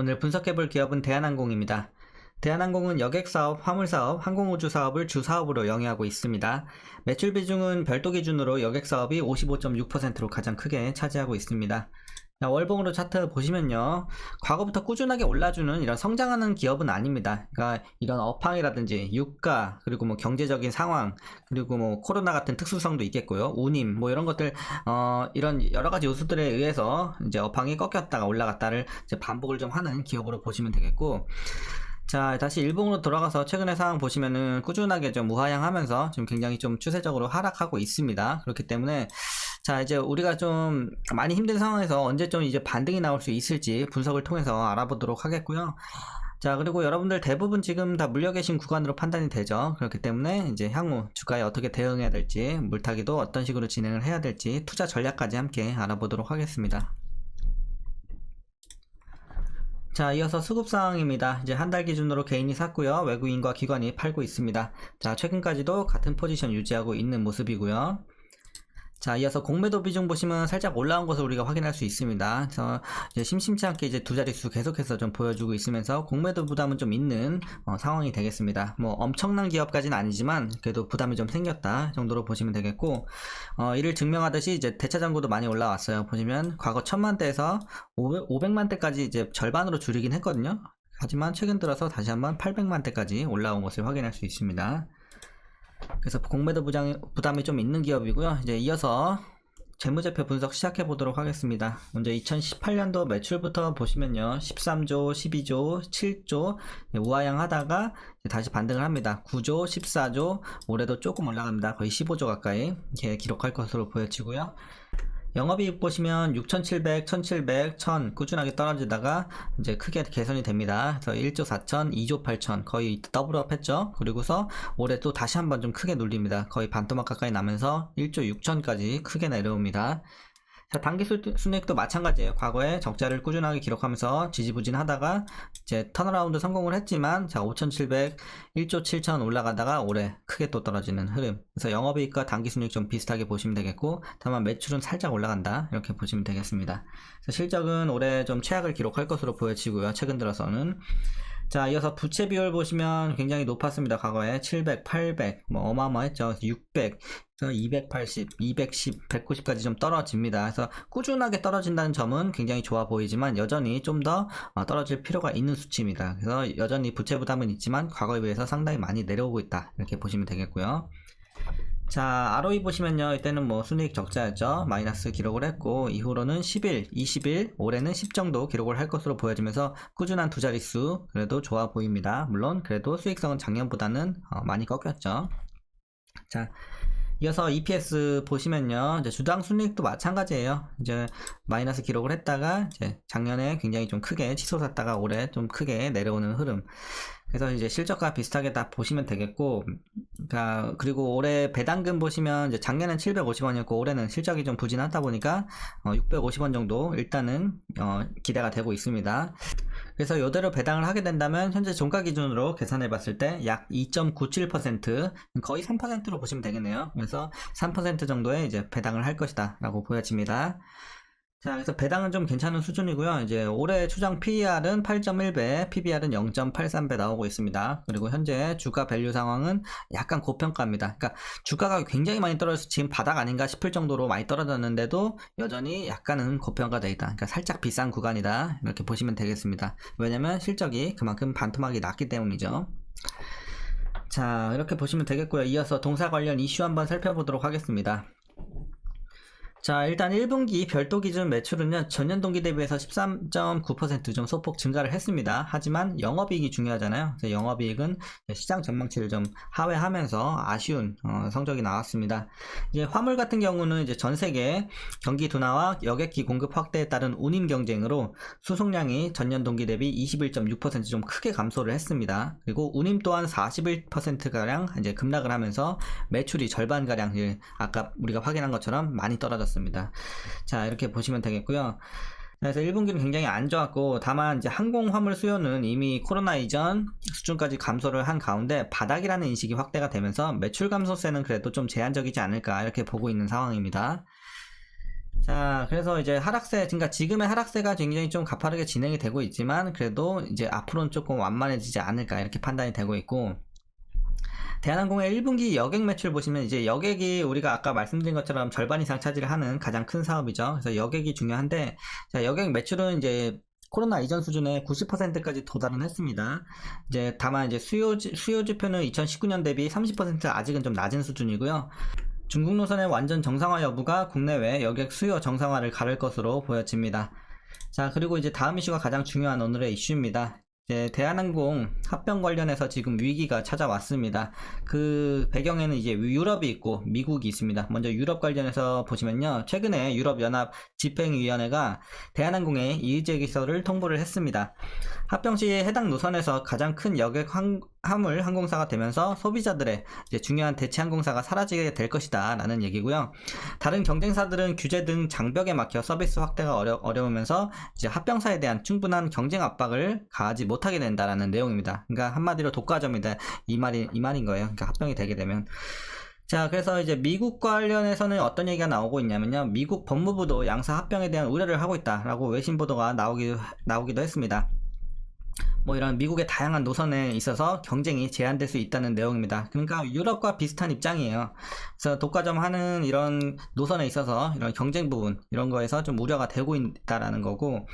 오늘 분석해볼 기업은 대한항공입니다. 대한항공은 여객사업, 화물사업, 항공우주사업을 주사업으로 영위하고 있습니다. 매출 비중은 별도 기준으로 여객사업이 55.6%로 가장 크게 차지하고 있습니다. 자, 월봉으로 차트 보시면요. 과거부터 꾸준하게 올라주는 이런 성장하는 기업은 아닙니다. 그러니까 이런 업황이라든지 유가, 그리고 뭐 경제적인 상황, 그리고 뭐 코로나 같은 특수성도 있겠고요. 운임, 뭐 이런 것들, 어, 이런 여러 가지 요소들에 의해서 이제 업황이 꺾였다가 올라갔다를 이제 반복을 좀 하는 기업으로 보시면 되겠고, 자, 다시 일봉으로 돌아가서 최근의 상황 보시면은 꾸준하게 좀 우하향하면서 지금 굉장히 좀 추세적으로 하락하고 있습니다. 그렇기 때문에 자, 이제 우리가 좀 많이 힘든 상황에서 언제쯤 이제 반등이 나올 수 있을지 분석을 통해서 알아보도록 하겠고요. 자, 그리고 여러분들 대부분 지금 다 물려 계신 구간으로 판단이 되죠. 그렇기 때문에 이제 향후 주가에 어떻게 대응해야 될지, 물타기도 어떤 식으로 진행을 해야 될지, 투자 전략까지 함께 알아보도록 하겠습니다. 자, 이어서 수급 상황입니다. 이제 한 달 기준으로 개인이 샀고요. 외국인과 기관이 팔고 있습니다. 자, 최근까지도 같은 포지션 유지하고 있는 모습이고요. 자, 이어서 공매도 비중 보시면 살짝 올라온 것을 우리가 확인할 수 있습니다. 그래서 이제 심심치 않게 이제 두 자릿수 계속해서 좀 보여주고 있으면서 공매도 부담은 좀 있는 어, 상황이 되겠습니다. 뭐 엄청난 기업까지는 아니지만 그래도 부담이 좀 생겼다 정도로 보시면 되겠고 어, 이를 증명하듯이 이제 대차 잔고도 많이 올라왔어요. 보시면 과거 천만 대에서 500만 대까지 이제 절반으로 줄이긴 했거든요. 하지만 최근 들어서 다시 한번 800만 대까지 올라온 것을 확인할 수 있습니다. 그래서 공매도 부장, 부담이 좀 있는 기업이고요. 이제 이어서 재무제표 분석 시작해 보도록 하겠습니다. 먼저 2018년도 매출부터 보시면요. 13조, 12조, 7조 우하향 하다가 다시 반등을 합니다. 9조, 14조, 올해도 조금 올라갑니다. 거의 15조 가까이 이렇게 기록할 것으로 보여지고요. 영업이익 보시면 6,700, 1,700, 1,000 꾸준하게 떨어지다가 이제 크게 개선이 됩니다. 그래서 1조 4천, 2조 8천 거의 더블업 했죠. 그리고서 올해 또 다시 한번 좀 크게 눌립니다. 거의 반토막 가까이 나면서 1조 6천까지 크게 내려옵니다. 자, 단기 수- 순이익도 마찬가지예요. 과거에 적자를 꾸준하게 기록하면서 지지부진하다가 이제 턴어라운드 성공을 했지만 자, 5,700, 1조 7천 올라가다가 올해 크게 또 떨어지는 흐름. 그래서 영업이익과 단기 순이익 좀 비슷하게 보시면 되겠고 다만 매출은 살짝 올라간다. 이렇게 보시면 되겠습니다. 실적은 올해 좀 최악을 기록할 것으로 보여지고요. 최근 들어서는 자, 이어서 부채 비율 보시면 굉장히 높았습니다. 과거에 700, 800, 뭐 어마어마했죠. 600, 280, 210, 190까지 좀 떨어집니다. 그래서 꾸준하게 떨어진다는 점은 굉장히 좋아 보이지만 여전히 좀 더 떨어질 필요가 있는 수치입니다. 그래서 여전히 부채 부담은 있지만 과거에 비해서 상당히 많이 내려오고 있다. 이렇게 보시면 되겠고요. 자, ROE 보시면요. 이때는 뭐 순이익 적자였죠. 마이너스 기록을 했고 이후로는 11, 21, 올해는 10 정도 기록을 할 것으로 보여지면서 꾸준한 두 자릿수 그래도 좋아 보입니다. 물론 그래도 수익성은 작년보다는 어, 많이 꺾였죠. 자, 이어서 EPS 보시면요. 이제 주당 순이익도 마찬가지예요. 이제 마이너스 기록을 했다가 이제 작년에 굉장히 좀 크게 치솟았다가 올해 좀 크게 내려오는 흐름. 그래서 이제 실적과 비슷하게 다 보시면 되겠고, 그러니까 그리고 올해 배당금 보시면 이제 작년엔 750원이었고 올해는 실적이 좀 부진하다 보니까 어, 650원 정도 일단은 어, 기대가 되고 있습니다. 그래서 이대로 배당을 하게 된다면 현재 종가 기준으로 계산해 봤을 때 약 2.97% 거의 3%로 보시면 되겠네요. 그래서 3% 정도의 이제 배당을 할 것이다 라고 보여집니다. 자, 그래서 배당은 좀 괜찮은 수준이고요. 이제 올해 추정 PER은 8.1배, PBR은 0.83배 나오고 있습니다. 그리고 현재 주가 밸류 상황은 약간 고평가입니다. 그러니까 주가가 굉장히 많이 떨어져서 지금 바닥 아닌가 싶을 정도로 많이 떨어졌는데도 여전히 약간은 고평가되어 있다. 그러니까 살짝 비싼 구간이다. 이렇게 보시면 되겠습니다. 왜냐면 실적이 그만큼 반토막이 낮기 때문이죠. 자, 이렇게 보시면 되겠고요. 이어서 동사 관련 이슈 한번 살펴보도록 하겠습니다. 자, 일단 1분기 별도 기준 매출은요, 전년 동기 대비해서 13.9%좀 소폭 증가를 했습니다. 하지만 영업이익이 중요하잖아요. 그래서 영업이익은 시장 전망치를 좀 하회하면서 아쉬운 어, 성적이 나왔습니다. 이제 화물 같은 경우는 이제 전 세계 경기 둔화와 여객기 공급 확대에 따른 운임 경쟁으로 수송량이 전년 동기 대비 21.6%좀 크게 감소를 했습니다. 그리고 운임 또한 41%가량 이제 급락을 하면서 매출이 절반가량 예, 아까 우리가 확인한 것처럼 많이 떨어졌 습니다. 자, 이렇게 보시면 되겠고요. 그래서 1분기는 굉장히 안 좋았고 다만 이제 항공 화물 수요는 이미 코로나 이전 수준까지 감소를 한 가운데 바닥이라는 인식이 확대가 되면서 매출 감소세는 그래도 좀 제한적이지 않을까 이렇게 보고 있는 상황입니다. 자, 그래서 이제 하락세, 그러니까 지금의 하락세가 굉장히 좀 가파르게 진행이 되고 있지만, 그래도 이제 앞으로는 조금 완만해지지 않을까, 이렇게 판단이 되고 있고, 대한항공의 1분기 여객 매출 보시면 이제 여객이 우리가 아까 말씀드린 것처럼 절반 이상 차지를 하는 가장 큰 사업이죠. 그래서 여객이 중요한데, 자, 여객 매출은 이제 코로나 이전 수준의 90%까지 도달은 했습니다. 이제 다만 이제 수요 지- 수요 지표는 2019년 대비 30% 아직은 좀 낮은 수준이고요. 중국 노선의 완전 정상화 여부가 국내외 여객 수요 정상화를 가를 것으로 보여집니다. 자, 그리고 이제 다음 이슈가 가장 중요한 오늘의 이슈입니다. 이제 대한항공 합병 관련해서 지금 위기가 찾아왔습니다. 그 배경에는 이제 유럽이 있고 미국이 있습니다. 먼저 유럽 관련해서 보시면요. 최근에 유럽연합 집행위원회가 대한항공의 이의제 기서를 통보를 했습니다. 합병 시 해당 노선에서 가장 큰 여객 항, 화물 항공사가 되면서 소비자들의 중요한 대체 항공사가 사라지게 될 것이다 라는 얘기고요. 다른 경쟁사들은 규제 등 장벽에 막혀 서비스 확대가 어려, 어려우면서 이제 합병사에 대한 충분한 경쟁 압박을 가하지 못하게 된다라는 내용입니다. 그러니까 한마디로 독과점이다 이 말이 이 말인 거예요. 그러니까 합병이 되게 되면 자, 그래서 이제 미국 관련해서는 어떤 얘기가 나오고 있냐면요. 미국 법무부도 양사 합병에 대한 우려를 하고 있다라고 외신 보도가 나오기, 나오기도 했습니다. 뭐 이런 미국의 다양한 노선에 있어서 경쟁이 제한될 수 있다는 내용입니다. 그러니까 유럽과 비슷한 입장이에요. 그래서 독과점 하는 이런 노선에 있어서 이런 경쟁 부분, 이런 거에서 좀 우려가 되고 있다라는 거고,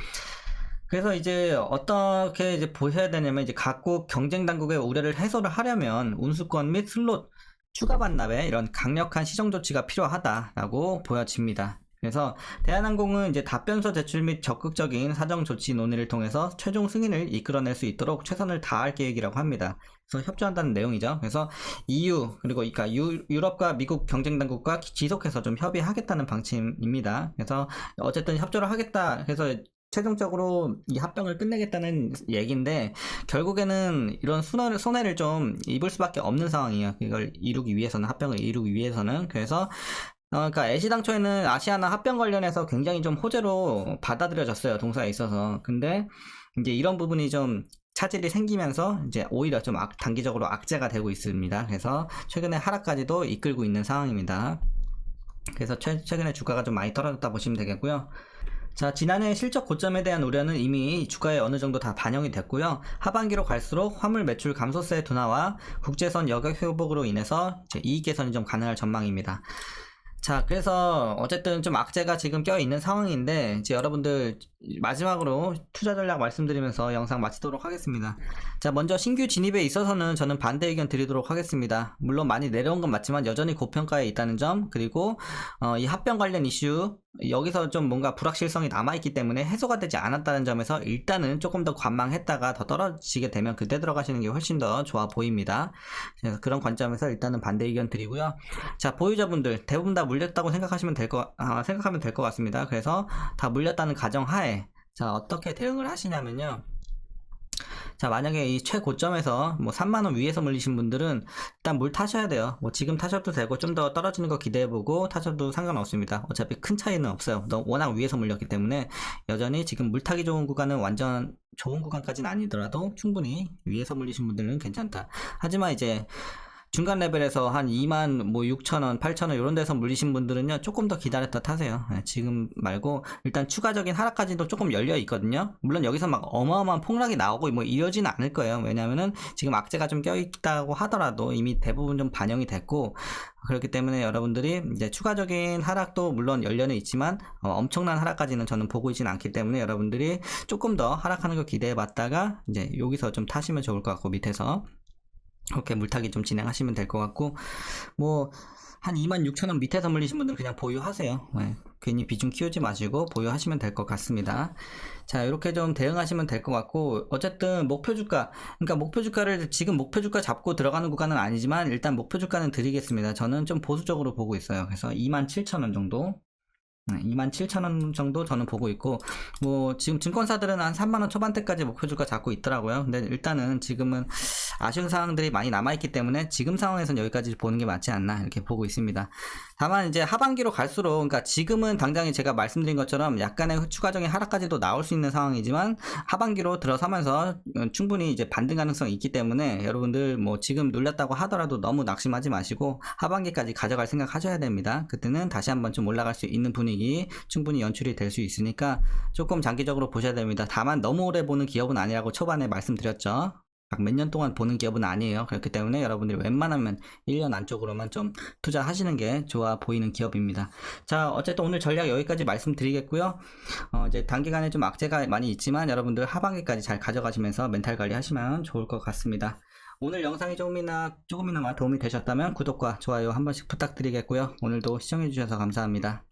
그래서 이제 어떻게 이제 보셔야 되냐면 이제 각국 경쟁 당국의 우려를 해소를 하려면 운수권 및 슬롯 추가 반납에 이런 강력한 시정 조치가 필요하다라고 보여집니다. 그래서 대한항공은 이제 답변서 제출 및 적극적인 사정 조치 논의를 통해서 최종 승인을 이끌어낼 수 있도록 최선을 다할 계획이라고 합니다. 그래서 협조한다는 내용이죠. 그래서 EU 그리고 그러니까 유, 유럽과 미국 경쟁 당국과 지속해서 좀 협의하겠다는 방침입니다. 그래서 어쨌든 협조를 하겠다 해서 최종적으로 이 합병을 끝내겠다는 얘기인데 결국에는 이런 손해를, 손해를 좀 입을 수밖에 없는 상황이에요. 이걸 이루기 위해서는 합병을 이루기 위해서는 그래서 어, 그러니까 애시당초에는 아시아나 합병 관련해서 굉장히 좀 호재로 받아들여졌어요 동사에 있어서 근데 이제 이런 부분이 좀 차질이 생기면서 이제 오히려 좀 악- 단기적으로 악재가 되고 있습니다. 그래서 최근에 하락까지도 이끌고 있는 상황입니다. 그래서 최, 최근에 주가가 좀 많이 떨어졌다 보시면 되겠고요. 자, 지난해 실적 고점에 대한 우려는 이미 주가에 어느 정도 다 반영이 됐고요. 하반기로 갈수록 화물 매출 감소세 둔화와 국제선 여객 회복으로 인해서 이익 개선이 좀 가능할 전망입니다. 자, 그래서 어쨌든 좀 악재가 지금 껴 있는 상황인데, 이제 여러분들 마지막으로 투자 전략 말씀드리면서 영상 마치도록 하겠습니다. 자, 먼저 신규 진입에 있어서는 저는 반대 의견 드리도록 하겠습니다. 물론 많이 내려온 건 맞지만 여전히 고평가에 있다는 점, 그리고 어, 이 합병 관련 이슈, 여기서 좀 뭔가 불확실성이 남아있기 때문에 해소가 되지 않았다는 점에서 일단은 조금 더 관망했다가 더 떨어지게 되면 그때 들어가시는 게 훨씬 더 좋아 보입니다. 그래서 그런 관점에서 일단은 반대 의견 드리고요. 자, 보유자분들 대부분 다 물렸다고 생각하시면 될 거, 아, 생각하면 될 것 같습니다. 그래서 다 물렸다는 가정하에 자, 어떻게 대응을 하시냐면요. 자, 만약에 이 최고점에서 뭐 3만원 위에서 물리신 분들은 일단 물 타셔야 돼요. 뭐 지금 타셔도 되고 좀 더 떨어지는 거 기대해보고 타셔도 상관없습니다. 어차피 큰 차이는 없어요. 너 워낙 위에서 물렸기 때문에 여전히 지금 물 타기 좋은 구간은 완전 좋은 구간까지는 아니더라도 충분히 위에서 물리신 분들은 괜찮다. 하지만 이제 중간 레벨에서 한 2만 뭐 6천 원, 8천 원 이런 데서 물리신 분들은요 조금 더 기다렸다 타세요. 네, 지금 말고 일단 추가적인 하락까지도 조금 열려 있거든요. 물론 여기서 막 어마어마한 폭락이 나오고 뭐 이러진 않을 거예요. 왜냐면은 지금 악재가 좀 껴있다고 하더라도 이미 대부분 좀 반영이 됐고 그렇기 때문에 여러분들이 이제 추가적인 하락도 물론 열려는 있지만 어, 엄청난 하락까지는 저는 보고 있지는 않기 때문에 여러분들이 조금 더 하락하는 걸 기대해 봤다가 이제 여기서 좀 타시면 좋을 것 같고 밑에서 이렇게 물타기 좀 진행하시면 될 것 같고 뭐 한 26,000원 밑에서 물리신 분들은 그냥 보유하세요. 네, 괜히 비중 키우지 마시고 보유하시면 될 것 같습니다. 자, 이렇게 좀 대응하시면 될 것 같고 어쨌든 목표 주가 그러니까 목표 주가를 지금 목표 주가 잡고 들어가는 구간은 아니지만 일단 목표 주가는 드리겠습니다. 저는 좀 보수적으로 보고 있어요. 그래서 27,000원 정도 27,000원 정도 저는 보고 있고, 뭐, 지금 증권사들은 한 3만 원 초반대까지 목표 주가 잡고 있더라고요. 근데 일단은 지금은 아쉬운 상황들이 많이 남아 있기 때문에 지금 상황에서는 여기까지 보는 게 맞지 않나, 이렇게 보고 있습니다. 다만 이제 하반기로 갈수록, 그러니까 지금은 당장에 제가 말씀드린 것처럼 약간의 추가적인 하락까지도 나올 수 있는 상황이지만, 하반기로 들어서면서 충분히 이제 반등 가능성이 있기 때문에 여러분들 뭐 지금 눌렸다고 하더라도 너무 낙심하지 마시고, 하반기까지 가져갈 생각 하셔야 됩니다. 그때는 다시 한번 좀 올라갈 수 있는 분위기 순이익이 충분히 연출이 될 수 있으니까 조금 장기적으로 보셔야 됩니다. 다만 너무 오래 보는 기업은 아니라고 초반에 말씀드렸죠. 몇년 동안 보는 기업은 아니에요. 그렇기 때문에 여러분들이 웬만하면 1년 안쪽으로만 좀 투자하시는 게 좋아 보이는 기업입니다. 자, 어쨌든 오늘 전략 여기까지 말씀드리겠고요. 어, 이제 단기간에 좀 악재가 많이 있지만 여러분들 하반기까지 잘 가져가시면서 멘탈 관리 하시면 좋을 것 같습니다. 오늘 영상이 조금이나, 조금이나마 도움이 되셨다면 구독과 좋아요 한 번씩 부탁드리겠고요. 오늘도 시청해 주셔서 감사합니다.